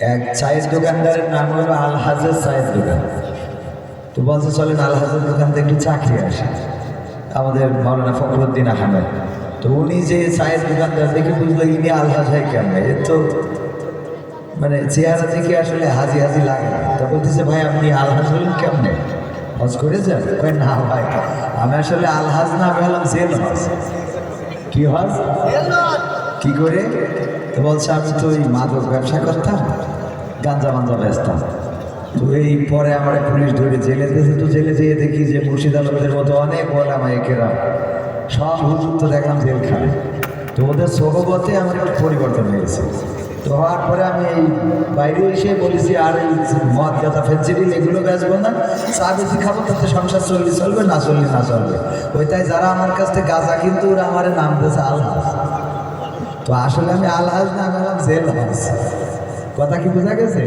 এক চায়ের দোকানদারের নাম হলো আলহাজের চায়ের দোকান। তো বলছে, চলেন আলহাজের দোকান থেকে একটু চাকরি আসে। আমাদের মৌলানা ফখরুদ্দিন আহমেদ। তো উনি যে চায়ের দোকানদার দেখে বুঝলো ইনি আলহাজ হয় কেমন? এ তো মানে চেহারা থেকে আসলে হাজি হাজি লাগে তো বলতেছে, ভাই, আপনি আলহাজ হলেন কেমনে? হজ করেছেন? কই না ভাই, আমি আসলে আলহাজ না, আমি হলাম জেল হজ। কি হজ। কি করে? তো বলছে, আমি তো ওই মাদক ব্যবসা করতাম। গাঞ্জা মাঞ্জা বেচতাম তো এই পরে আমার পুলিশ ধরে জেলে দিয়েছে। তো জেলে যেয়ে দেখি যে মুর্শিদ আলমদের মতো অনেক ওলামা একেরা। সব হুজুর তো দেখলাম জেলখানে তো ওদের সহবতে একটু পরিবর্তন হয়েছে তো হওয়ার পরে আমি এই বাইরে এসে বলেছি, আর এই মদ গাঁদা ফেন্সিডিল, এগুলো বেচবো না। চা বেশি খাব, তাতে সংসার চললে চলবে, না চললে না চলবে। ওই তাই যারা আমার কাছ থেকে গাঁজা কিন্তু, ওরা আমার নাম দিয়েছে আলহাজ। তো আসলে আমি আলহাজ না, আমি জেল হাজ কথা কি বোঝা গেছে